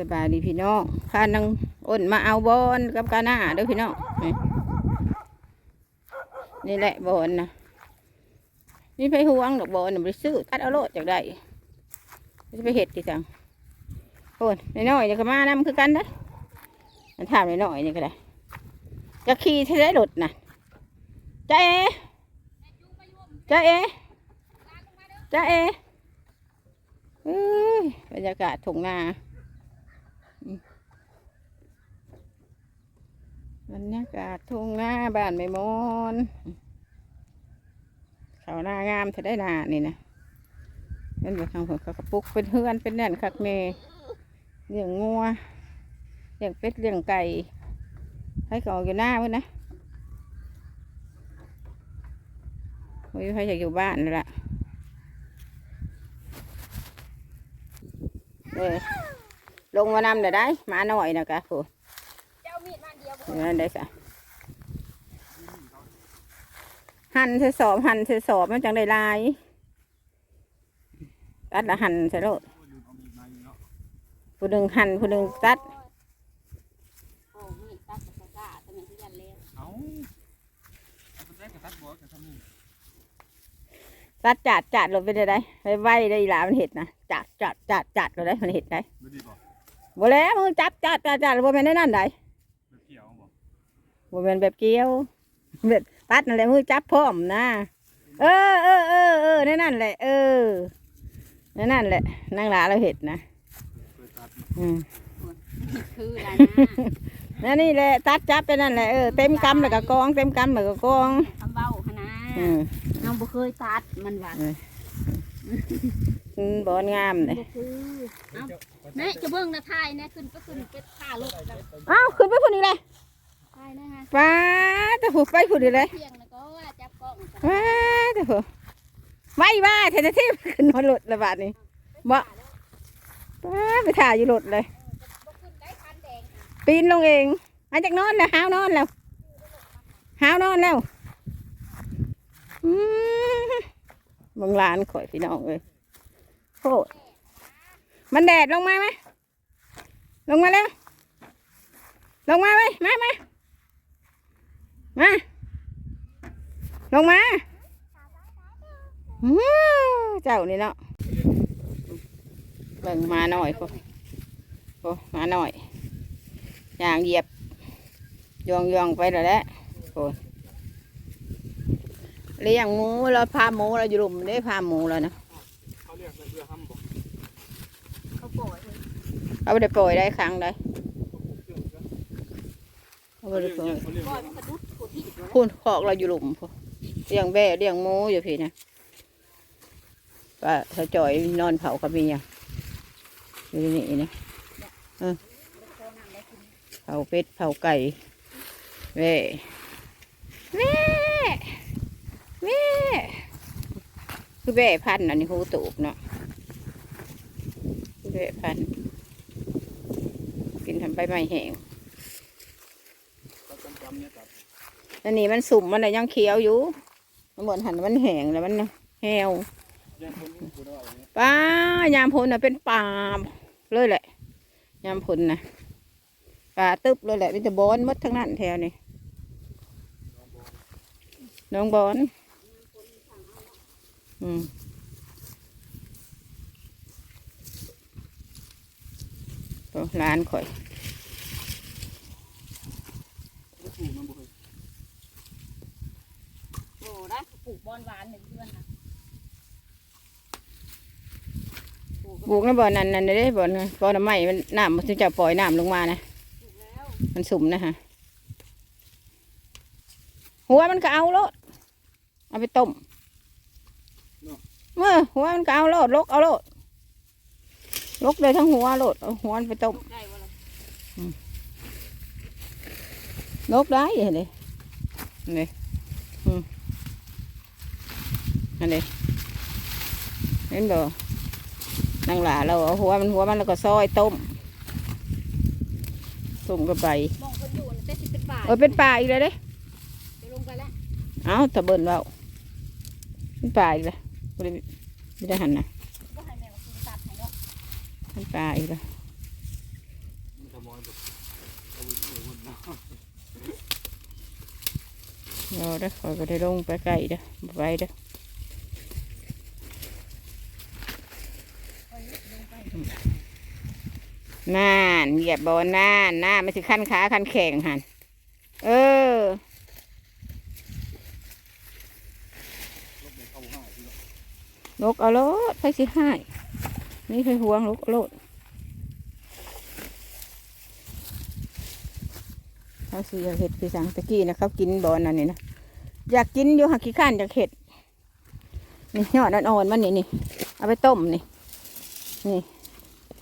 สบายดีพี่น้องพานังอ้นมาเอาบอนกับกาหน้าเด้อพี่น้องนี่แหละบอนนะนี่ไปห่วงดอกบอนน่ะไปซื้อตัดเอาโลดจากได้จะไปเห็ดติจังโอนน้อยๆนี่ก็มานำคือกันนะมันถามน้อยๆนี่ก็ได้จะขี่ที่ได้รถนะจ้าเอจ้าเอจ้าเอเอ้ยบรรยากาศทุ่งนา บรรยากาศทุ่งนาบ้านไม่มอนเขาหน้างามเธอได้นานี่นะนั่นอยู่ทางผมเขากระปุกเป็นเฮือนเป็นแน่นคักเมเลี้ยงงัวเลี้ยงเป็ดเลี้ยงไก่ ให้เขาอยู่หน้าเพื่อนนะไม่มีใครอยากอยู่บ้านเลยล่ะเออลงมานำเดี๋ยวได้หมาหน่อยนะกะผู้ นั้นได้สะหั่นเสสอบหั่นเสสอบมันจังได้ลายตัดละหั่นใส่โลดผู้หนึ่งหั่นผู้หนึ่งตัดโอ้มีตัดกับกะแต่ไมที่ยันแล้วเอาเอาตัวแรกกับตัดบอสกับทำนี่ตัดจัดจัดลงไปได้ได้ไว้ได้อีหลามันเห็ดนะจัดจัดจัดจัดก็ได้มันเห็ดได้บ่แล้วมึงจับจัดจัดจัดบ่แม่นได้นั่นได้ แบบเกี่ยวบอก บ่แม่นแบบเกี้ยวแบบตัดนั่นแหละมือจับพร้อมนะเออเออเออเออในนั่นแหละ เออในนั่นแหละนางหลาเราเห็ดนะเคยตัดอืมคืออะไรนะนั่นนี่แหละตัดจับไปนั่นแหละเออเต็มกำแล้วก็กอง เต็มกำแล้วก็กองคำเบ้าคณะอืมน้องบ่เคยตัดมันว่าอืมบอนงามเลยบ่คือเอ้าแม่จะเบิ่งนะทายนะขึ้นก็ขึ้นเป็ดข้ารถแล้วอ้าวขึ้นไปพุ่นอีกเลย ทายนะฮะป้าแต่ผูไปพุ่นอีกเลยเที่ยงแล้วก็ว่าจับกล้องว้าแต่ผูไม่ว่าเทนที่ขึ้นมาหลุดระบาดนี้บ่ป้าไปถ่ายอยู่หลุดเลยบ่ขึ้นได้คันแดงปีนลงเองมาจากนอนแล้วหาวนอนแล้วหาวนอนแล้วอืมเบางลานข่อยพี่น้องเลยโคตรมันแดดลงมาไหมลงมาแล้วลงมาไหมมามา มา ลงมาเจ้านี่เนาะเบิ่งมาหน่อยพอพอมาหน่อยอย่างเหยียบยองยองไปแล้วแหละโอ้เลี้ยงหมูเราพาหมูเราอยู่หลุมได้พาหมูแล้วนะเขาเรียกเรือห้ำบอกเขาปล่อยเขาไม่ได้ปล่อยได้ครั้งได้เขาเขาไม่ได้ปล่อยปล่อยมันกระดุด พูนคอกเราอยู่หลุมพอเลี้ยงแบ่เลี้ยงหมูอยู่พี่นะป้าเขาจ่อยนอนเผากับมีอย่างอยู่นี่นะเออเผาเป็ดเผาไก่แม่แม่แม่คือแบ่พันธ์อันนี้หูตูกเนาะคือแบ่พันธ์กินทำไปไม่แห้ง อันนี้มันสุ่มมันยังเขียวอยู่มันเหมือนหันมันแห้งแล้วมันแห้วป้ายามพลน่ะเป็นป่าเลยแหละ ยามพลน่ะป่าตึบเลยแหละมีแต่บอนมดทั้งนั้นแถวนี้น้องบอนอืมร้านข่อย ก็ถูกมันบ่เคย โอ้ได้ ปลูกบอนหวานหนึ่งเพื่อนนะปลูกปลูกในบ่อนั่นนั่นได้บ่อนบ่อน้ำไม้มันน้ำมันจะปล่อยน้ำลงมานะมันสุ่มนะฮะหัวมันก็เอาโลดเอาไปต้มเมื่อหัวมันก็เอาโลดลกเอาโลดลกเลยทั้งหัวโลดเอาหัวมันไปต้มได้วะล่ะลกได้เห็นดินี่อืม นนี้เห็นบ่นางหลาเราเอาหัวมันหัวมันแล้วก็ซอยต้มต้มกับใบมองคนอยู่น่ะแต่สิเป็นป่าเออเป็นปลาอีกเลยเด้ไปลงไปแล้วเอาตะเบินเบาเป็นปลาอีกเลยไม่ได้ไม่ได้หันนะก็ให้แม่มากินตัดให้เนาะเป็นปลาอีกเลยเดี๋ยวเด้อคอยก็ได้ลงไปไกลเด้อบ่ไปเด้อ น่านเหยียบบอลน่านน่านไม่ถึงขั้นขาขั้นแข่งหันเออลกเอาโลดไปสิให้นี่คือห่วงลกเอาโลดเขาสิอเห็ดคือสังตะกี้นะเขากินบอลนั่นนี่นะอยากกินอยู่หักขี้ข้านอยากเห็ดนี่ยอดอ่อนๆมันนี่นี่เอาไปต้มนี่นี่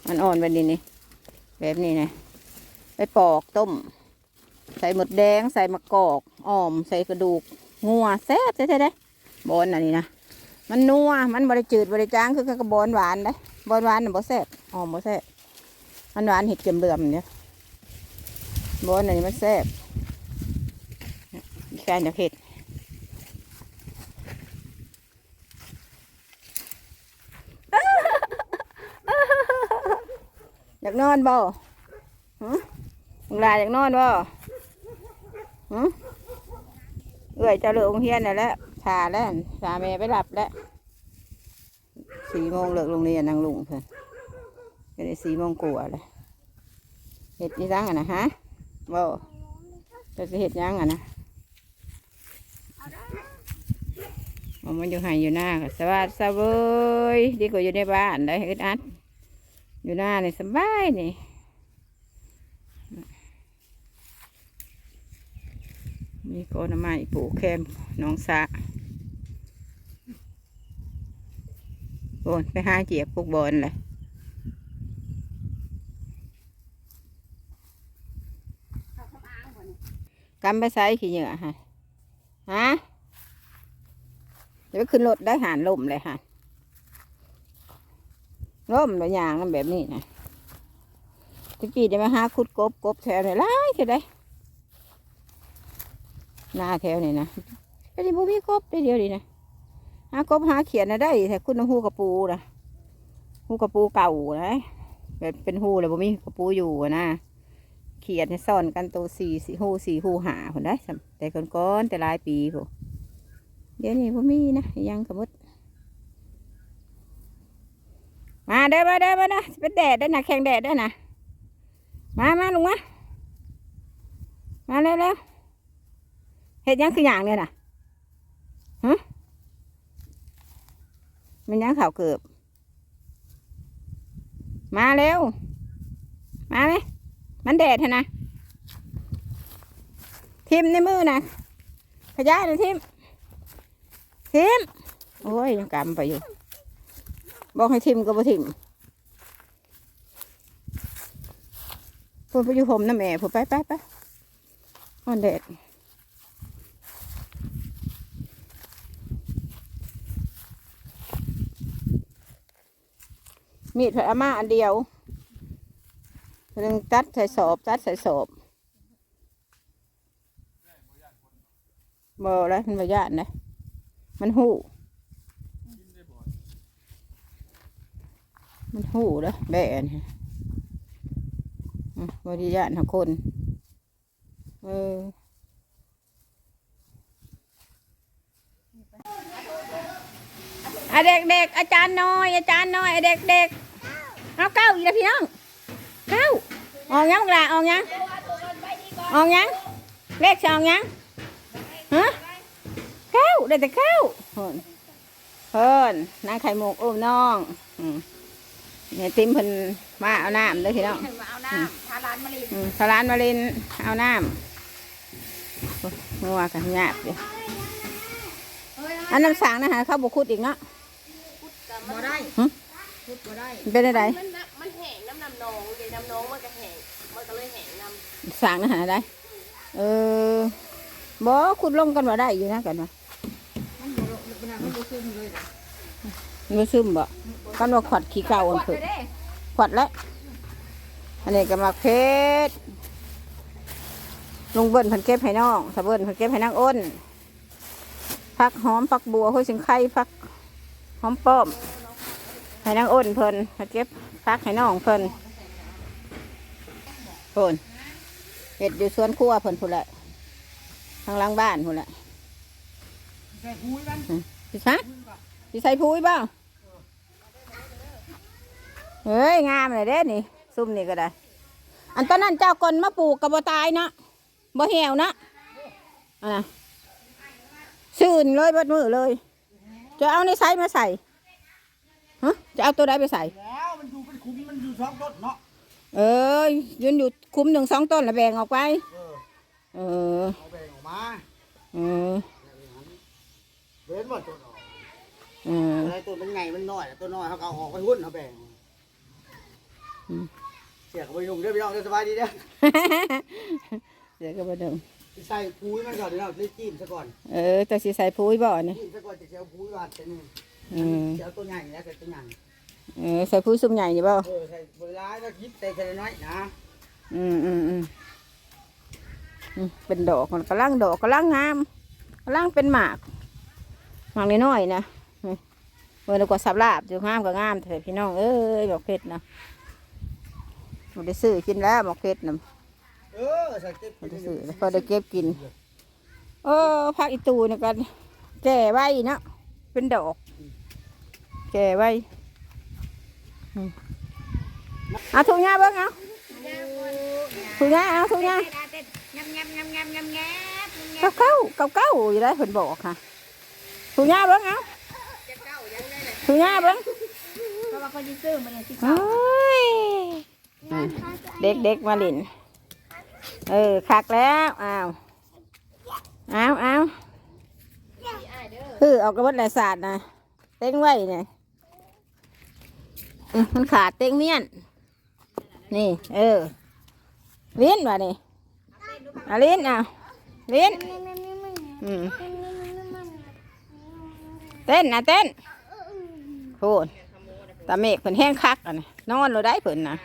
อ่อนๆแบบนี้นี่ แบบนี้นะไปปอกต้ม ใส่หมดแดงใส่มะกอกอ้อม ใส่กระดูกงัวแซ่บแท้ๆเด้บอลอันนี้นะมันนัวมันบริจืดบริจางคือกระบอนหวานเลยบอนหวานน่ะบ่แซ่บหอมบ่แซ่บมันหวานเห็ดเกมเบื่อมเนี่ยบอนอันนี้มันแซ่บแค่จากเห็ดากนอนบ่หึมึงลาอยากนอนบ่หึเอื่อยจะเลือกโรงเรียนน่ะแล้วชาแล้วชาแม่ไปหลับแล้วสี่โมงเลิกโรงเรียนนางลุงเพิ่นก็ได้สี่โมงกว่าเลยเห็ดยี่ซังอะนะฮะบ่จะเห็ดหยังอะนะอามันอยู่หายอยู่หน้าสวัสดีเว้ยดีกว่าอยู่ในบ้านได้อึดอัด อยู่หน้านี่สบายนี่มีโกนไม้ปลูกแคมน้องสะโอนไปหาเจียบพวกบอลเลยเขาทำอ้างบ่นี่กำไปใส่ขี้เหงื่อฮะฮะเดี๋ยวขึ้นรถได้หานลมเลยฮะ ล่มแล้วยางมันแบบนี้นะตะกี้จะมาหาขุดกบกบแถวไหนไล่เท่าไดหน้าแถวนี่นะไปดิบุมีกบได้เดียวดีนะหากบหาเขียนนะได้แต่คุณน้ำหูกระปูนะหูกระปูเก่านะแบบเป็นหูเลยบุมีกระปูอยู่นะเขียนให้ซ่อนกันตัวสี่สี่หูสี่หูหาคนได้แต่คนก้อนๆแต่หลายปีผมเดี๋ยวนี้ผมมีนะยังกระมด มาเด้อมาเด้อมาเด้อเป็นแดดได้นะแข่งแดดได้นะมามาลุงมามาเร็วเร็วเห็ดยังคืออย่างเนี่ยนะฮะมันยังข่าวเกือบมาเร็ว มาไหมมันแดดฮะนะ ทิมในมือนะขยายเลยทิมทิมโอ้ยยังกำไปอยู่ บอกให้ทิมก็บ่ทิมพูดไปอยู่ผมนะแม่พูดไปไปไปมันแดดมีดผัดอาม่าอันเดียวเรื่องตัดใส่สอบ ตัดใส่สอบบ่แล้วมันบ่ยานนะมันหู มันหูแล้วแบนอะบ่ได้ยานหาคนเออเด็กเด็กๆอาจารย์น้อย อาจารย์น้อยเด็กเด็กๆเอาเก้าอีกแล้วพี่น้องเก้าออกยังกล่ะออกยังออกยังเลขสองยังฮะเก้าได้แต่เก้าเพิ่นเพิ่นนางไข่มุกอุ้มน้องอืม เนี่ยติมเพิ่นมาเอาน้ำเลยพี่น้องให้มาเอาน้ำทาร้านมะลิอืมพลานมาเล่นเอาน้ำโอ้งัวกันหยาบเดียวอันน้ำสางนะฮะเข้าวบุคุดอีกเนาะบ่ได้หึพูดบ่ได้มันเป็นอะไรมันน่ะมันแห้งน้ำน้ำนองเลยน้ำนองมันก็แห้งมันก็เลยแห้งน้ำสางนะฮะได้เออบ่ขุดลงกันว่าได้อยู่นะกันว่ามันบ่มันน่ะมันบ่ซึมเลยนะมันซึมบ่ กันว่าขวัดขี้เก่าอันกเพิ่ดนเด้ขวัดแล้วอันนี้ก็มาเพชรลุงเบิ้ลเพันเก็บให้น้องสะเบิ้ลเพันเก็บให้นางอ้นผักหอมผักบัวห้วยสิงไข่ผักหอมป้อมให้นางอ้นเพิ่นเพันเก็บผักให้น้องเพิ่นเพิ่นเห็ดอยู่สวนครัวเพิ่นพุ่นแหละทางหล่างบ้านพุ่นแหละใส่คุยกันพี่ฮะพี่ใส่พุ้ยบ้าง เฮ้ยงามเลยเด้นี่ ซุ่มนี่ก็ได้ อันตอนนั้นเจ้ากลมาปลูกกับบ่ตายเนาะบ่เหี่ยวเนาะอันน่ะซื่นเลยเบดมือเลย จะเอาในไซส์มาใส่ฮะจะเอาตัวใดไปใส่ แล้วมันอยู่เป็นคุ้มมันอยู่สองต้นเนาะ เอ้ยยืนอยู่คุ้มหนึ่งสองต้นแล้วแบ่งออกไป เออ เออเอาแบ่งออกมา เออเว้นว่าต้นออกเออ อะไรต้นมันใหญ่มันน้อย ต้นน้อยเขาก็เอาออกไปหุ้นเขาแบ่งอืม เสียกับไปยุ่งเด้อพี่น้องเด้อสบายดีเด้อเดี๋ยวก็มาดูใส่คุยมันก่อนเดี๋ยวเราได้จิ้มซะก่อนเออจะสิใส่พุ้ยบ่เนี่ยจิ้มซะก่อนจะเจียวคุยวาดเป็นนี่เออเจียวตัวใหญ่แล้วใส่ตัวใหญ่เออใส่พุ้ยซุ่มใหญ่นี่บ่เออใส่เวลาแล้วยิบใส่ใส่น้อยนะอืมอืมอืมอืมเป็นดอกมันกำลังดอกกำลังงามกำลังเป็นหมากหมากน้อยๆนะนี่เมื่อเรากว่าสับลาบอยู่งามก็งามแต่พี่น้องเอ้ยหมอกเพชรนะ มันได้ซื้อกินแล้วหมอกเพชรนะเออใส่เจ็บมันได้ซื้อแล้วพอได้เก็บกิน เออผักอีตูนี่กันแก่ไว้เนาะเป็นดอก แก่ไว้อืมเอาถุงยาเบิ้งเอาถุงยาเอาถุงยายำยำยำยำยำแงบยำแงเก้าเก้าเก้าเก้าอยู่ได้เพิ่นบอกค่ะถุงยาเบิ้งเอาถุงยาเบิ้งเพราะว่าเขาจะซื้อมาเนี่ยสิโอ้ย เด็กเด็กๆมาเลินเออคักแล้วอ้าวอ้าวอ้าวคือเอากระบอกหลายศาสตร์นะเต้งไว้เนี่ยอืมมันขาดเต้งเมียน นี่ เออลิ้นว่ะนี่อะลิ้นอะลิ้นอืมเต้นนะเต้นโพูดตาเมฆเพิ่นแห้งคักอะนี่นอนเราได้เพิ่นนะ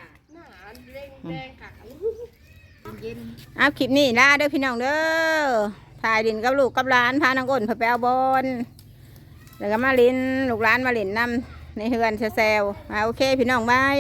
เอาคลิปนี้ลาเด้อพี่น้องเด้อถ่ายดินกับลูกกับหลานพานางอ้นเพิ่นไปเอาบอลแล้วก็มาลินลูกหลานมาลินนำในเฮือนแซวๆอ่าโอเค พี่น้องบาย